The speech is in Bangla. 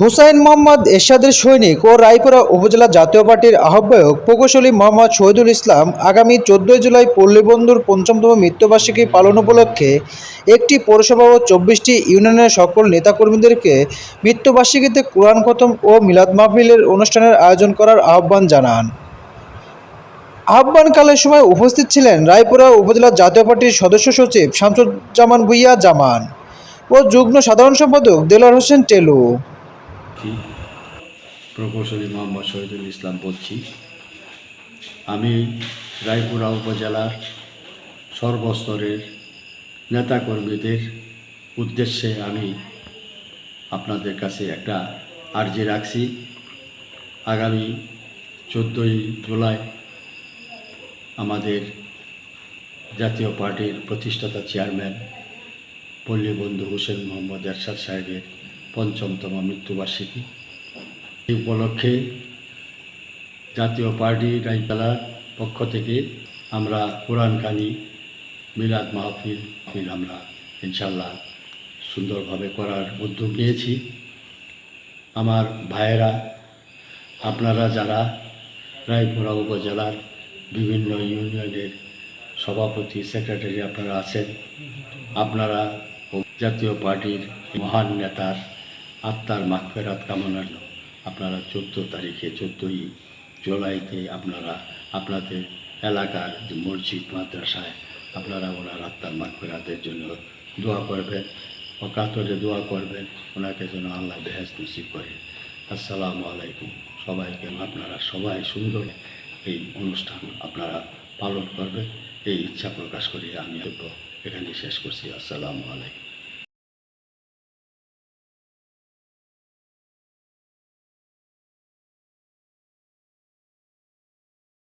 হুসাইন মোহাম্মদ এরশাদের সৈনিক ও রায়পুরা উপজেলা জাতীয় পার্টির আহ্বায়ক প্রকৌশলী মোহাম্মদ শহীদুল ইসলাম আগামী চোদ্দোই জুলাই পল্লীবন্ধুর পঞ্চমতম মৃত্যুবার্ষিকী পালন উপলক্ষে একটি পৌরসভা ও চব্বিশটি ইউনিয়নের সকল নেতাকর্মীদেরকে মৃত্যুবার্ষিকীতে কোরআন খতম ও মিলাদ মাহফিলের অনুষ্ঠানের আয়োজন করার আহ্বান জানান। আহ্বানকালের সময় উপস্থিত ছিলেন রায়পুরা উপজেলা জাতীয় পার্টির সদস্য সচিব শামসুজ্জামান ভুইয়া জামান ও যুগ্ম সাধারণ সম্পাদক দেলোয়ার হোসেন টেলু। কি প্রকৌশলী মোহাম্মদ শহীদুল ইসলাম বলছি, আমি রায়পুরা উপজেলার সর্বস্তরের নেতাকর্মীদের উদ্দেশ্যে আমি আপনাদের কাছে একটা আর্জি রাখছি। আগামী চোদ্দোই জুলাই আমাদের জাতীয় পার্টির প্রতিষ্ঠাতা চেয়ারম্যান পল্লীবন্ধু হোসেন মোহাম্মদ এরশাদ সাহেবের পঞ্চমতম মৃত্যুবার্ষিকী। এই উপলক্ষে জাতীয় পার্টি রাইতলার পক্ষ থেকে আমরা কোরআন খানি মিলাদ মাহফিল মাহফিল আমরা ইনশাল্লাহ সুন্দরভাবে করার উদ্যোগ নিয়েছি। আমার ভাইয়েরা, আপনারা যারা রায়পুরা উপজেলার বিভিন্ন ইউনিয়নের সভাপতি, সেক্রেটারি আপনারা আছেন, আপনারা জাতীয় পার্টির মহান নেতার আত্মার মাগফেরাত কামনার আপনারা চোদ্দ তারিখে, চোদ্দোই জুলাইতে আপনারা, আপনাদের এলাকার যে মসজিদ, মাদ্রাসায় আপনারা ওনার আত্মার মাগফেরাতের জন্য দোয়া করবেন, অকাতরে দোয়া করবেন। ওনাকে যেন আল্লাহ বেহেস নসিব করে। আসসালামু আলাইকুম। সবাইকে আপনারা সবাই সুন্দর এই অনুষ্ঠান আপনারা পালন করবেন। এই ইচ্ছা প্রকাশ করে আমি এখানে শেষ করছি। আসসালামু আলাইকুম।